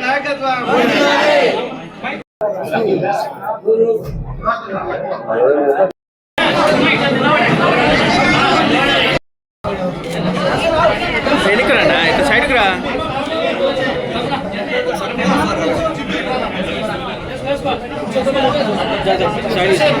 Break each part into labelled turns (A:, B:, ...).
A: నాయకత్వం
B: సైడ్కి రా. ఇట్లా సైడ్కి రా సైడ్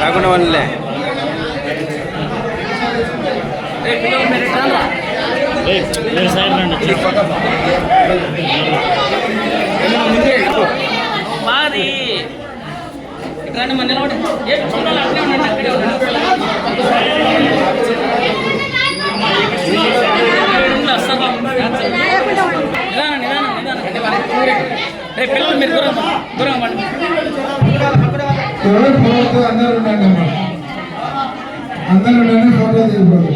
B: రాకుండా వాళ్ళే
C: మాది ఇక్కడ మన నిలబడి ఏ చూడాలి అక్కడే ఉండండి అక్కడే ఉండండి రూమ్లో వస్తారు నిదానం నిదానం నిదానం రే పిల్లలు మీరు దూరం దూరం పడండి
D: ఎవరు ఫోటో అందరూ ఉండండి అమ్మా. అందరూ ఉండండి ఫోటో తీయకూడదు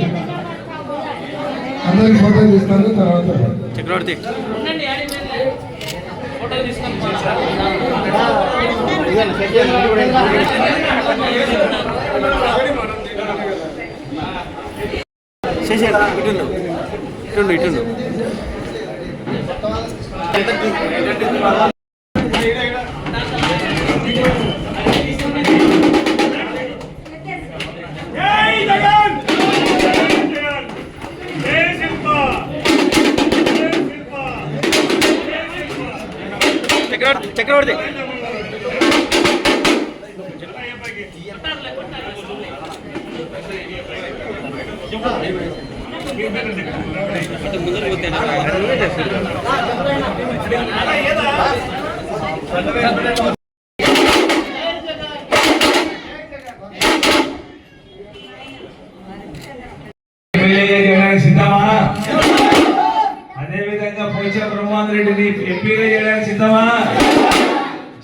D: అందరికి ఫోటో తీస్తారు తర్వాత
B: చక్రవర్తి. ఇటుండు. ఇటుండు చక్రవర్తి చక్రవర్తి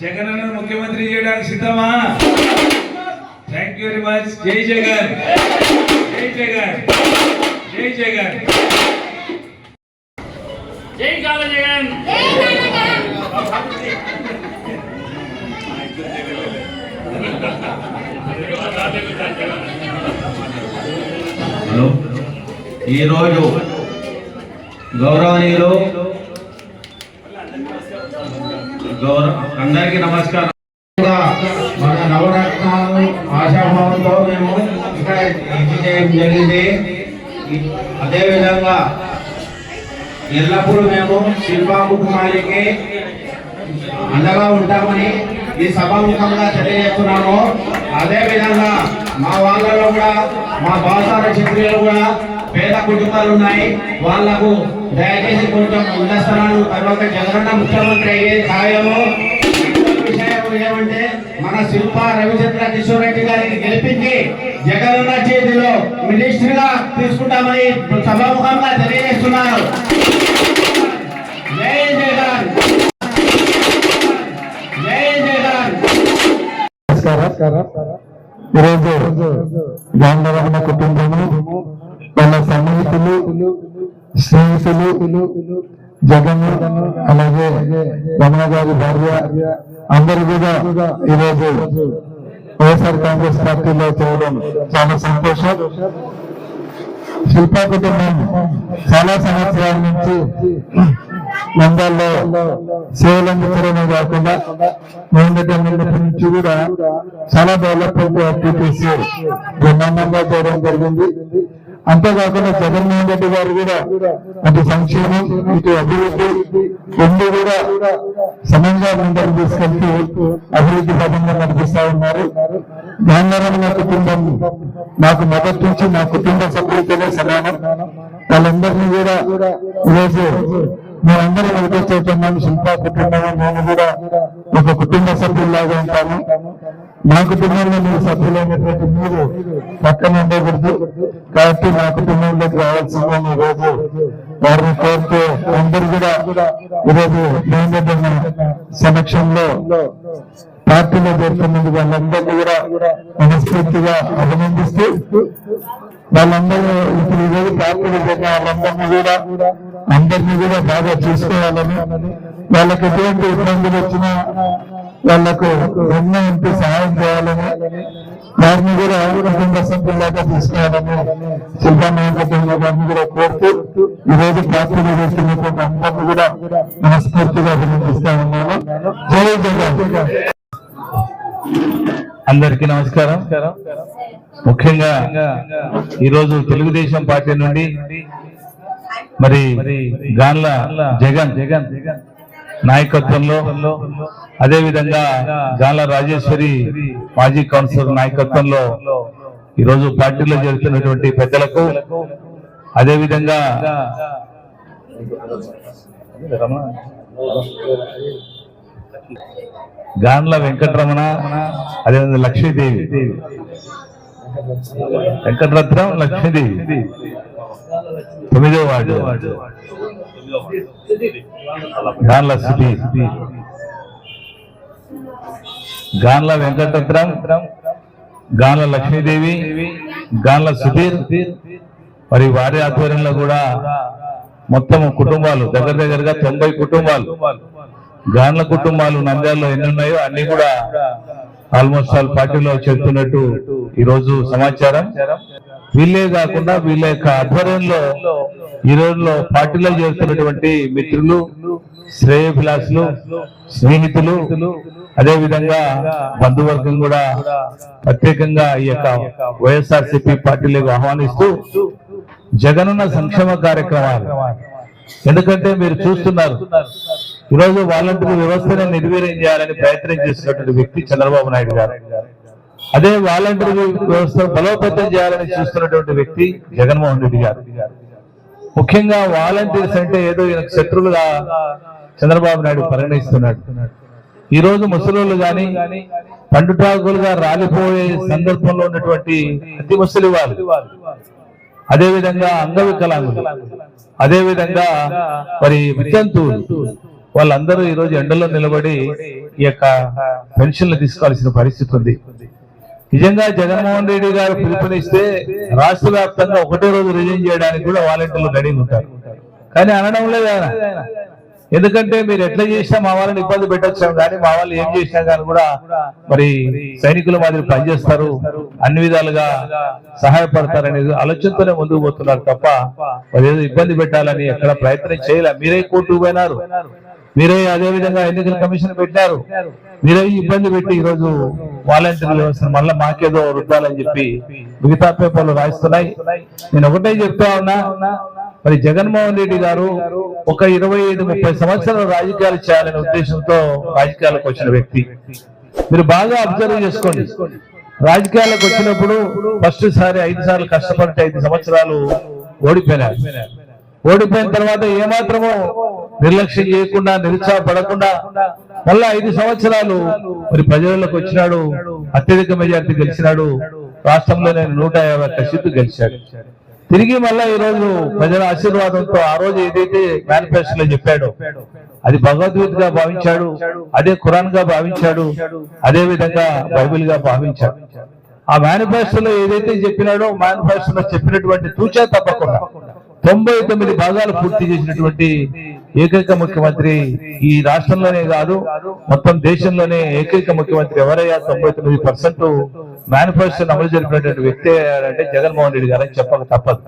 E: జగన్ అన్న ముఖ్యమంత్రి చేయడానికి సిద్ధమా? థ్యాంక్ యూ వెరీ మచ్ జై జగన్. జై జగన్. జై జగన్.
C: జై కాల జగన్.
F: హలో. ఈరోజు గౌరవనీయులు గౌరవ అందరికీ నమస్కారం.
D: మన నవరత్నాలు ఆశాభావంతో మేము ఇక్కడ ఇది చేయడం జరిగింది అదేవిధంగా ఎల్లప్పుడూ మేము శిల్పాంబు కుమారికి అండగా ఉంటామని ఈ సభాముఖంగా తెలియజేస్తున్నాము. అదే విధంగా మా వాళ్ళలో కూడా మా బాసార క్షత్రియులు కూడా పేద కుటుంబాలు ఉన్నాయి వాళ్ళకు దయచేసి కొంచెం ఉన్న స్థలాలు తర్వాత జగనన్న ముఖ్యమంత్రి అయ్యే ఖాయము ఏమంటే మన శిల్ప రవిచంద్ర కిషోర్ రెడ్డి గారికి గెలిపించి జగనన్న చేతిలో మినిస్టర్గా తీసుకుంటామని సభాముఖంగా తెలియజేస్తున్నారు. జై జగన్! జై జగన్!
G: ఈరోజు గాంధరమణ కుటుంబము వాళ్ళ సన్నిహితులు స్నేహితులు జగన్ అలాగే రమణ గారి భార్య అందరూ కూడా ఈరోజు వైఎస్ఆర్ కాంగ్రెస్ పార్టీలో చేయడం చాలా సంతోషం. శిల్పా కుటుంబం చాలా సంవత్సరాల నుంచి లంగాల్లో సేవలు అందించడమే కాకుండా మొదటి నుంచి కూడా చాలా డెవలప్మెంట్ యాక్టివిటీస్ బ్రహ్మాండంగా చేయడం జరిగింది. అంతేకాకుండా జగన్మోహన్ రెడ్డి గారు కూడా అటు సంక్షేమం ఇటు అభివృద్ధి రెండు కూడా సమంగా ముందరకు తీసుకెళ్తూ అభివృద్ధి పథంగా నడిపిస్తా ఉన్నారు. గాంధారం నా కుటుంబం నాకు మొదటి నుంచి నా కుటుంబ సభ్యులతోనే సమానం. వాళ్ళందరినీ కూడా ఈరోజు మేమందరం ఒకటే చేస్తున్నాము శిల్పా కుటుంబం నేను కూడా ఒక కుటుంబ సభ్యుల్లాగా ఉంటాను మా కుటుంబంలో మీరు సభ్యులైనటువంటి మీరు పక్కన ఉండకూడదు. కాబట్టి మా కుటుంబంలోకి రావాల్సిందే రోజు. వారిని కోరుతూ అందరు కూడా ఈరోజు మేమేదన్న సమక్షంలో పార్టీలో చేరుతున్నందుకు వాళ్ళందరినీ కూడా మనస్ఫూర్తిగా అభినందిస్తూ వాళ్ళందరూ ఇప్పుడు ఈరోజు పార్టీలో చేరిన వాళ్ళందరినీ కూడా అందరినీ కూడా బాగా చూసుకోవాలని వాళ్ళకి ఎటువంటి ఇబ్బందులు వచ్చినా వాళ్ళకు ఎన్నో ఇంటి సహాయం చేయాలని వారిని కూడా కుటుంబ సభ్యులాగా తీసుకురావాలని శిల్పామయ కుటుంబ గారిని కూడా కోరుతూ ఈ రోజు పార్టీలో చేస్తున్నటువంటి అందరినీ కూడా మనస్ఫూర్తిగా అభినందిస్తా ఉన్నాను. జై జగన్.
E: అందరికీ నమస్కారం. ముఖ్యంగా ఈరోజు తెలుగుదేశం పార్టీ నుండి మరి గాన్ల జగన్ జగన్ జగన్. నాయకత్వంలో అదే విధంగా గాన్ల రాజేశ్వరి మాజీ కౌన్సిలర్ నాయకత్వంలో ఈరోజు పార్టీలో జరుగుతున్నటువంటి పెద్దలకు అదే విధంగా గాన్ల వెంకటరమణ అదేవిధంగా లక్ష్మీదేవి. వెంకటరత్నం లక్ష్మీదేవి. తొమ్మిదో వార్డు. గాన్ల గాన్ల వెంకటరత్నం గాన్ల లక్ష్మీదేవి గాన్ల సుధీర్. మరి వారి ఆధ్వర్యంలో కూడా మొత్తం కుటుంబాలు దగ్గర దగ్గరగా తొంభై కుటుంబాలు. గాన్ల కుటుంబాలు నంద్యాలలో ఎన్ని ఉన్నాయో అన్ని కూడా ఆల్మోస్ట్ ఆల్ పార్టీలో చెప్తున్నట్టు ఈ రోజు సమాచారం. వీళ్ళే కాకుండా వీళ్ళ యొక్క ఆధ్వర్యంలో ఈ రోజులో పార్టీలో చేస్తున్నటువంటి మిత్రులు శ్రేయభిలాసులు స్నేహితులు అదే విధంగా బంధువర్గం కూడా ప్రత్యేకంగా ఈ యొక్క వైఎస్ఆర్సిపి పార్టీలకు ఆహ్వానిస్తూ జగనన్న సంక్షేమ కార్యక్రమాలు. ఎందుకంటే మీరు చూస్తున్నారు ఈరోజు వాలంటీర్ వ్యవస్థను నిర్వీర్యం చేయాలని ప్రయత్నం చేస్తున్నటువంటి వ్యక్తి చంద్రబాబు నాయుడు గారు. అదే వాలంటీర్ వ్యవస్థ బలోపేతం చేయాలని చూస్తున్నటువంటి వ్యక్తి జగన్మోహన్ రెడ్డి గారు. ముఖ్యంగా వాలంటీర్స్ అంటే ఏదో ఈయనకు శత్రులుగా చంద్రబాబు నాయుడు పరిగణిస్తున్నాడు. ఈ రోజు ముసలోళ్ళు గాని పండుటాకులుగా రాలిపోయే సందర్భంలో ఉన్నటువంటి అతి ముసలి వాళ్ళు అదే విధంగా అంగవికలాంగులు అదే విధంగా మరి వితంతువులు వాళ్ళందరూ ఈ రోజు ఎండలో నిలబడి ఈ యొక్క పెన్షన్లు తీసుకోవాల్సిన పరిస్థితి ఉంది. నిజంగా జగన్మోహన్ రెడ్డి గారు పిలుపునిస్తే రాష్ట్ర వ్యాప్తంగా ఒకటే రోజు రిజైన్ చేయడానికి కూడా వాలంటీర్లు రెడీగా ఉంటారు. కానీ అనడం లేదు ఆయన. ఎందుకంటే మీరు ఎట్లా చేసినా మా వాళ్ళని ఇబ్బంది పెట్టొచ్చాం కానీ మా వాళ్ళు ఏం చేసినా కానీ కూడా మరి సైనికుల మాదిరి పనిచేస్తారు. అన్ని విధాలుగా సహాయపడతారనేది ఆలోచనతోనే ముందుకు పోతున్నారు తప్ప మరి ఏదో ఇబ్బంది పెట్టాలని ఎక్కడ ప్రయత్నం చేయలే. మీరే కోర్టుకు పోయినారు. మీరే అదే విధంగా ఎన్నికల కమిషన్ పెట్టారు మీరే ఇబ్బంది పెట్టి ఈరోజు రోజు వాలంటీర్ మళ్ళీ మాకేదో రుద్దాలని చెప్పి మిగతా పేపర్లు రాయిస్తున్నాయి. నేను ఒకటే చెప్తా ఉన్నా మరి జగన్మోహన్ రెడ్డి గారు ఒక ఇరవై ఐదు ముప్పై సంవత్సరాలు రాజకీయాలు చేయాలనే ఉద్దేశంతో రాజకీయాలకు వచ్చిన వ్యక్తి. మీరు బాగా అబ్జర్వ్ చేసుకోండి. రాజకీయాలకు వచ్చినప్పుడు ఫస్ట్ సారి ఐదు సార్లు కష్టపడితే ఐదు సంవత్సరాలు ఓడిపోయినారు. ఓడిపోయిన తర్వాత ఏమాత్రమో నిర్లక్ష్యం చేయకుండా నిరుత్సాహపడకుండా మళ్ళా ఐదు సంవత్సరాలు మరి ప్రజలకు వచ్చినాడు అత్యధిక మెజార్టీ గెలిచినాడు. రాష్ట్రంలో నేను నూట యాభై ఒక్క సీట్లు గెలిచాడు. తిరిగి మళ్ళా ఈ రోజు ప్రజల ఆశీర్వాదంతో ఆ రోజు ఏదైతే మేనిఫెస్టోలో చెప్పాడో అది భగవద్గీతగా భావించాడు అదే ఖురాన్గా భావించాడు అదే విధంగా బైబిల్గా భావించాడు. ఆ మేనిఫెస్టోలో ఏదైతే చెప్పినాడో మేనిఫెస్టోలో చెప్పినటువంటి తూచా తప్పకుండా తొంభై తొమ్మిది భాగాలు పూర్తి చేసినటువంటి ఏకైక ముఖ్యమంత్రి ఈ రాష్ట్రంలోనే కాదు మొత్తం దేశంలోనే ఏకైక ముఖ్యమంత్రి ఎవరయ్యా? తొంభై తొమ్మిది పర్సెంట్ మేనిఫెస్టోని అమలు జరిపినటువంటి వ్యక్తి అంటే జగన్మోహన్ రెడ్డి గారని చెప్పక తప్పదు.